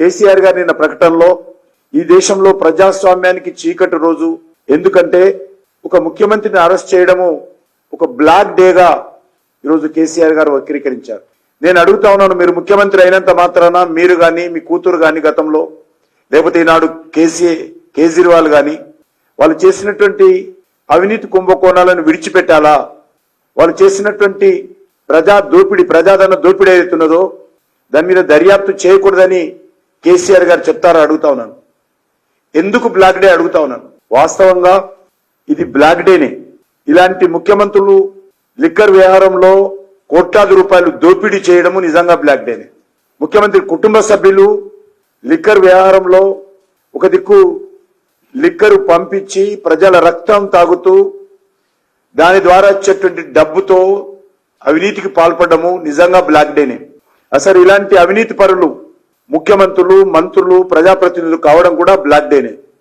కేసీఆర్ గారు నిన్న ప్రకటనలో ఈ దేశంలో ప్రజాస్వామ్యానికి చీకటి రోజు. ఎందుకంటే ఒక ముఖ్యమంత్రిని అరెస్ట్ చేయడము ఒక బ్లాక్ డేగా ఈరోజు కేసీఆర్ గారు వక్రీకరించారు. నేను అడుగుతా ఉన్నాను మీరు ముఖ్యమంత్రి అయినంత మాత్రాన మీరు గాని మీ కూతురు గాని గతంలో లేకపోతే ఈనాడు కేసీ కేజ్రీవాల్ గాని వాళ్ళు చేసినటువంటి అవినీతి కుంభకోణాలను విడిచిపెట్టాలా? వాళ్ళు చేసినటువంటి ప్రజా దోపిడీ ప్రజాధన దోపిడీ ఏదైతున్నదో దాని మీద దర్యాప్తు చేయకూడదని కేసీఆర్ గారు చెప్తారా అడుగుతా ఉన్నాను. ఎందుకు బ్లాక్ డే అడుగుతా ఉన్నాను? వాస్తవంగా ఇది బ్లాక్ డేనే. ఇలాంటి ముఖ్యమంత్రులు లిక్కర్ వ్యవహారంలో కోట్లాది రూపాయలు దోపిడీ చేయడము నిజంగా బ్లాక్ డేనే. ముఖ్యమంత్రి కుటుంబ సభ్యులు లిక్కర్ వ్యవహారంలో ఒక దిక్కు లిక్కరు పంపించి ప్రజల రక్తం తాగుతూ దాని ద్వారా వచ్చేటువంటి డబ్బుతో అవినీతికి పాల్పడము నిజంగా బ్లాక్ డేనే. అసలు ఇలాంటి అవినీతి పరులు ముఖ్యమంత్రులు మంత్రులు ప్రజాప్రతినిధులు కావడం కూడా బ్లాక్ డేనే.